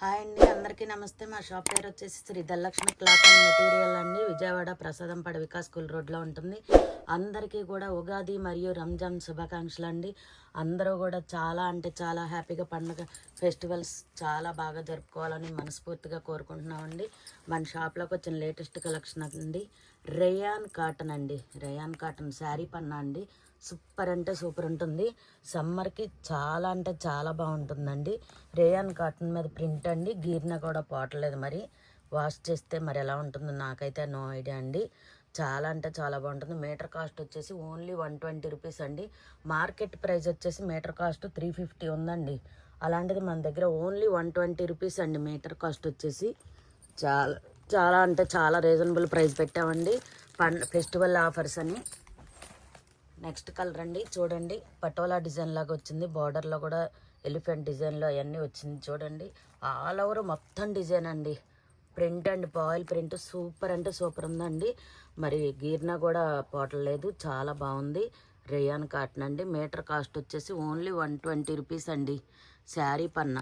Hi అండి. అందరికీ నమస్తే. మా షాప్ పేరు వచ్చేసి Sri Dhanalakshmi cloth and material అండి. విజయవాడ ప్రసాదంపాడు వికాస్ స్కూల్ రోడ్లో ఉంటుంది. అందరికీ కూడా ఉగాది మరియు రంజాన్ శుభాకాంక్షలు అండి అందరూ కూడా చాలా అంటే చాలా హ్యాపీగా పండుగ ఫెస్టివల్స్ చాలా బాగా జరుపుకోవాలని మనస్ఫూర్తిగా కోరుకుంటున్నామండి. మన షాప్లోకి వచ్చిన లేటెస్ట్ కలెక్షన్ అండి. రేయాన్ కాటన్ అండి. రేయాన్ కాటన్ శారీ పన్నా అండి. సూపర్ అంటే సూపర్ ఉంటుంది. సమ్మర్కి చాలా అంటే చాలా బాగుంటుందండి. రేయాన్ కాటన్ మీద ప్రింట్ అండి. గీర్న కూడా పోవట్లేదు మరి. వాష్ చేస్తే మరి ఎలా ఉంటుందో నాకైతే నో ఐడియా అండి. చాలా అంటే చాలా బాగుంటుంది. మీటర్ కాస్ట్ వచ్చేసి ఓన్లీ వన్ ట్వంటీ రూపీస్ అండి. మార్కెట్ ప్రైస్ వచ్చేసి మీటర్ కాస్ట్ త్రీ ఫిఫ్టీ ఉందండి. అలాంటిది మన దగ్గర ఓన్లీ వన్ ట్వంటీ రూపీస్ అండి మీటర్ కాస్ట్ వచ్చేసి. చాలా చాలా అంటే చాలా రీజనబుల్ ప్రైస్ పెట్టామండి. పన్ ఫెస్టివల్ ఆఫర్స్ అని. నెక్స్ట్ కలర్ అండి చూడండి. పటోలా డిజైన్ లాగా వచ్చింది. బార్డర్లో కూడా ఎలిఫెంట్ డిజైన్లో అవన్నీ వచ్చింది చూడండి. ఆల్ ఓవర్ మొత్తం డిజైన్ అండి. Print and voile print super అంటే సూపర్ ఉందండి. మరి గీర్న కూడా పోటలేదు చాలా బాగుంది. రేయాన్ కాటన్ అండి. మీటర్ కాస్ట్ వచ్చేసి ఓన్లీ వన్ ట్వంటీ రూపీస్ అండి. శారీ పన్న.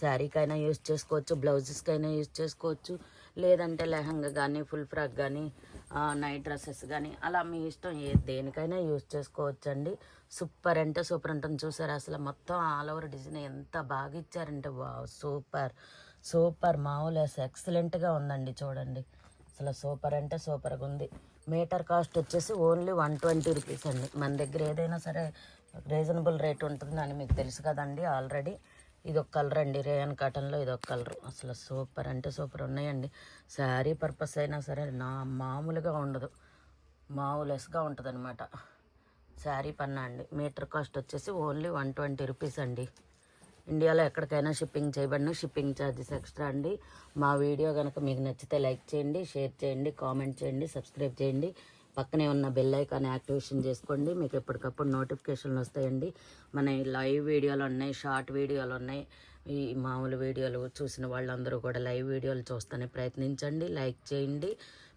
శారీకైనా యూజ్ చేసుకోవచ్చు బ్లౌజెస్కైనా యూజ్ చేసుకోవచ్చు. లేదంటే లెహంగా కానీ ఫుల్ ఫ్రాక్ కానీ నైట్ డ్రెస్సెస్ కానీ అలా మీ ఇష్టం ఏ దేనికైనా యూజ్ చేసుకోవచ్చు అండి సూపర్ అంటే సూపర్ ఉంటుంది. చూసారు? అసలు మొత్తం ఆల్ ఓవర్ డిజైన్ ఎంత బాగా ఇచ్చారంటే వా సూపర్. సూపర్ మామూలు ఎక్సలెంట్గా ఉందండి చూడండి. అసలు సూపర్ అంటే సూపర్గా ఉంది. మీటర్ కాస్ట్ వచ్చేసి ఓన్లీ వన్ ట్వంటీ రూపీస్ అండి. మన దగ్గర ఏదైనా సరే రీజనబుల్ రేట్ ఉంటుందని మీకు తెలుసు కదండి ఆల్రెడీ. ఇది ఒక కలర్ అండి. రేయన్ కాటన్లో ఇది ఒక కలర్. అసలు సూపర్ అంటే సూపర్ ఉన్నాయండి. శారీ పర్పస్ అయినా సరే నా మామూలుగా ఉండదు. మామూలెస్గా ఉంటుంది అనమాట శారీ పన్నా అండి. మీటర్ కాస్ట్ వచ్చేసి ఓన్లీ వన్ ట్వంటీ రూపీస్ అండి. ఇండియాలో ఎక్కడికైనా షిప్పింగ్ చేయబడిన షిప్పింగ్ ఛార్జెస్ ఎక్స్ట్రా అండి. మా వీడియో కనుక మీకు నచ్చితే లైక్ చేయండి షేర్ చేయండి కామెంట్ చేయండి సబ్స్క్రైబ్ చేయండి. పక్కనే ఉన్న బెల్ ఐకాన్ యాక్టివేషన్ చేసుకోండి. మీకు ఎప్పటికప్పుడు నోటిఫికేషన్లు వస్తాయండి. మన లైవ్ వీడియోలు ఉన్నాయి షార్ట్ వీడియోలు ఉన్నాయి. ఈ మామూలు వీడియోలు చూసిన వాళ్ళందరూ కూడా లైవ్ వీడియోలు చూస్తూనే ప్రయత్నించండి. లైక్ చేయండి.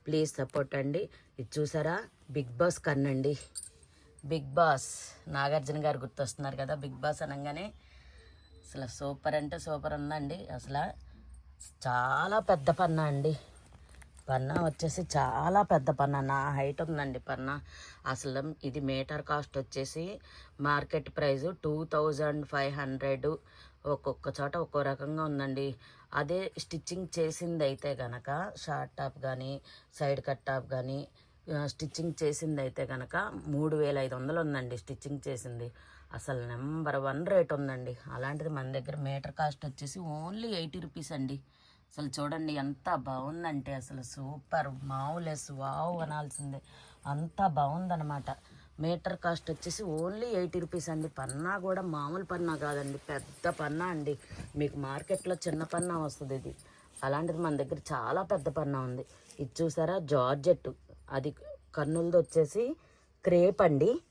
ప్లీజ్ సపోర్ట్ అండి. ఇది చూసారా? Bigg Boss కన్నండి. Bigg Boss. Nagarjuna గారు గుర్తొస్తున్నారు కదా బిగ్ బాస్ అనగానే అసలు సూపర్ అంటే సూపర్ ఉందండి. అసలు చాలా పెద్ద పన్నా అండి. పన్నా వచ్చేసి చాలా పెద్ద పన్నా. నా హైట్ ఉందండి పన్నా. అసలు ఇది మీటర్ కాస్ట్ వచ్చేసి market price two thousand five hundred. ఒక్కొక్క చోట ఒక్కో రకంగా ఉందండి. అదే స్టిచ్చింగ్ చేసింది అయితే కనుక షార్ట్ టాప్ కానీ సైడ్ కట్ టాప్ కానీ స్టిచ్చింగ్ చేసింది అయితే కనుక మూడు వేల ఐదు వందలు ఉందండి స్టిచ్చింగ్ చేసింది. అసలు నెంబర్ వన్ రేట్ ఉందండి. అలాంటిది మన దగ్గర మీటర్ కాస్ట్ వచ్చేసి ఓన్లీ ఎయిటీ రూపీస్ అండి. అసలు చూడండి ఎంత బాగుందంటే అసలు సూపర్ మావులెస్ వావ్ అనాల్సిందే. అంత బాగుందనమాట మీటర్ కాస్ట్ వచ్చేసి ఓన్లీ ఎయిటీ రూపీస్ అండి. పన్నా కూడా మామూలు పన్నా కాదండి. పెద్ద పన్నా అండి. మీకు మార్కెట్లో చిన్న పన్నా వస్తుంది ఇది. అలాంటిది మన దగ్గర చాలా పెద్ద పన్నా ఉంది. ఇది చూసారా? జార్జెట్ అది కర్నూలుది వచ్చేసి క్రేప్ అండి.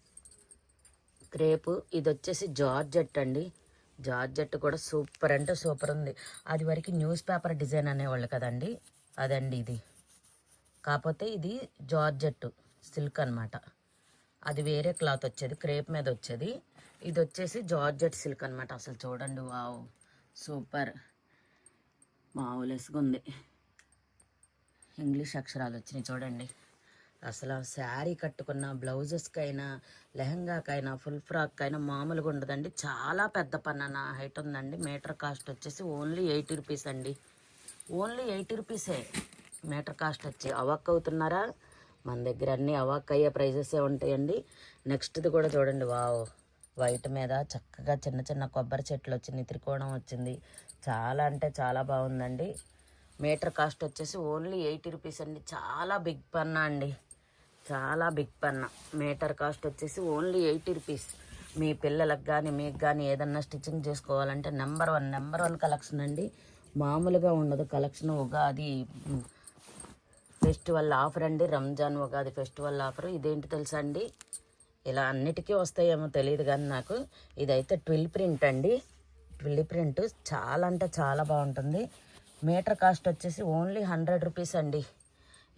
క్రేపు ఇది వచ్చేసి జార్జెట్ అండి. జార్జెట్ కూడా సూపర్ అంటే సూపర్ ఉంది. అది వరకు న్యూస్ పేపర్ డిజైన్ అనేవాళ్ళు కదండి. అదండి ఇది. కాకపోతే ఇది జార్జెట్ సిల్క్ అన్నమాట. అది వేరే క్లాత్ వచ్చేది క్రేప్ మీద వచ్చేది. ఇది వచ్చేసి జార్జెట్ సిల్క్ అన్నమాట. అసలు చూడండి వావ్. సూపర్. మామూలుగా ఉంది ఇంగ్లీష్ అక్షరాలు వచ్చినాయి చూడండి. అసలు శారీ కట్టుకున్న బ్లౌజెస్కైనా లెహంగాకైనా ఫుల్ ఫ్రాక్కైనా మామూలుగా ఉండదండి. చాలా పెద్ద పన్న నా హైట్ ఉందండి. మీటర్ కాస్ట్ వచ్చేసి ఓన్లీ ఎయిటీ రూపీస్ అండి. ఓన్లీ ఎయిటీ రూపీసే మీటర్ కాస్ట్ వచ్చి. అవాక్ అవుతున్నారా? మన దగ్గర అన్నీ అవాక్ అయ్యే ప్రైజెసే ఉంటాయండి. నెక్స్ట్ది కూడా చూడండి. వావ్! వైట్ మీద చక్కగా చిన్న చిన్న కొబ్బరి చెట్లు వచ్చింది త్రికోణం వచ్చింది. చాలా అంటే చాలా బాగుందండి. మీటర్ కాస్ట్ వచ్చేసి ఓన్లీ ఎయిటీ రూపీస్ అండి. చాలా బిగ్ పన్నా అండి. చాలా బిగ్ పన్న. మీటర్ కాస్ట్ వచ్చేసి ఓన్లీ ఎయిటీ రూపీస్ మీ పిల్లలకు కానీ మీకు కానీ ఏదన్నా స్టిచ్చింగ్ చేసుకోవాలంటే number one number one collection అండి. మామూలుగా ఉండదు. కలెక్షన్ ఉగాది ఫెస్టివల్ ఆఫర్ అండి. రంజాన్ ఉగాది ఫెస్టివల్ ఆఫర్ ఇదేంటి తెలుసా అండి? ఇలా అన్నిటికీ వస్తాయేమో తెలియదు కానీ నాకు. ఇదైతే ట్విల్ ప్రింట్ అండి. ట్విల్ ప్రింట్ చాలా అంటే చాలా బాగుంటుంది. మీటర్ కాస్ట్ వచ్చేసి ఓన్లీ హండ్రెడ్ రూపీస్ అండి.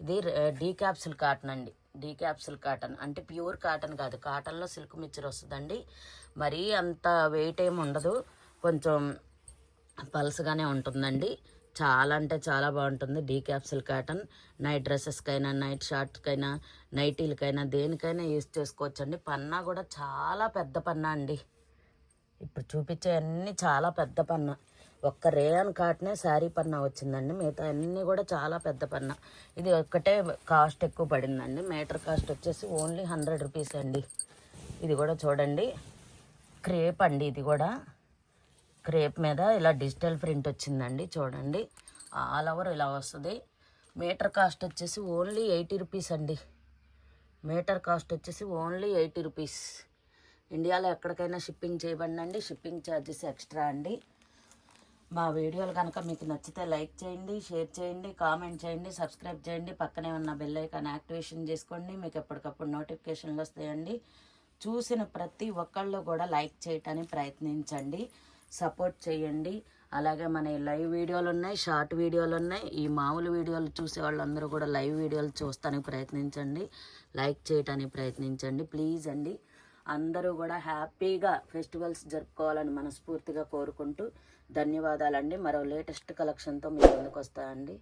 ఇది డీ క్యాప్సుల్ కాటన్ అండి. D capsule cotton. అంటే ప్యూర్ కాటన్ కాదు కాటన్లో సిల్క్ మిక్చర్ వస్తుందండి. మరీ అంత వెయిట్ ఏమి ఉండదు కొంచెం పల్స్గానే ఉంటుందండి. చాలా అంటే చాలా బాగుంటుంది డీ క్యాప్సిల్ కాటన్. నైట్ డ్రెస్సెస్కైనా నైట్ షార్ట్స్కైనా నైటీలకైనా దేనికైనా యూస్ చేసుకోవచ్చండి. పన్నా కూడా చాలా పెద్ద పన్నా అండి. ఇప్పుడు చూపించే అన్నీ చాలా పెద్ద పన్న. ఒక్క రేయన్ కాటనే శారీ పన్న వచ్చిందండి. మిగతా అన్నీ కూడా చాలా పెద్ద పన్న. ఇది ఒక్కటే కాస్ట్ ఎక్కువ పడిందండి. మీటర్ కాస్ట్ వచ్చేసి ఓన్లీ హండ్రెడ్ రూపీస్ అండి. ఇది కూడా చూడండి. క్రేప్ అండి ఇది కూడా. క్రేప్ మీద ఇలా డిజిటల్ ప్రింట్ వచ్చిందండి. చూడండి. ఆల్ ఓవర్ ఇలా వస్తుంది. మీటర్ కాస్ట్ వచ్చేసి ఓన్లీ ఎయిటీ రూపీస్ అండి. మీటర్ కాస్ట్ వచ్చేసి ఓన్లీ ఎయిటీ రూపీస్. ఇండియాలో ఎక్కడికైనా షిప్పింగ్ చేయబడినండి. షిప్పింగ్ ఛార్జెస్ ఎక్స్ట్రా అండి. మా వీడియోలు కనుక మీకు నచ్చితే లైక్ చేయండి షేర్ చేయండి కామెంట్ చేయండి సబ్స్క్రైబ్ చేయండి. పక్కనే ఉన్న బెల్ ఐకాన్ యాక్టివేషన్ చేసుకోండి. మీకు ఎప్పటికప్పుడు నోటిఫికేషన్లు వస్తాయండి. చూసిన ప్రతి ఒక్కళ్ళు కూడా లైక్ చేయటానికి ప్రయత్నించండి. సపోర్ట్ చేయండి. అలాగే మన లైవ్ వీడియోలు ఉన్నాయి షార్ట్ వీడియోలు ఉన్నాయి. ఈ మామూలు వీడియోలు చూసే వాళ్ళందరూ కూడా లైవ్ వీడియోలు చూస్తానికి ప్రయత్నించండి. లైక్ చేయటానికి ప్రయత్నించండి. ప్లీజ్ అండి. అందరూ కూడా హ్యాపీగా ఫెస్టివల్స్ జరుపుకోవాలని మనస్ఫూర్తిగా కోరుకుంటూ ధన్యవాదాలండి. మరో లేటెస్ట్ కలెక్షన్తో మీ ముందుకు వస్తాయండి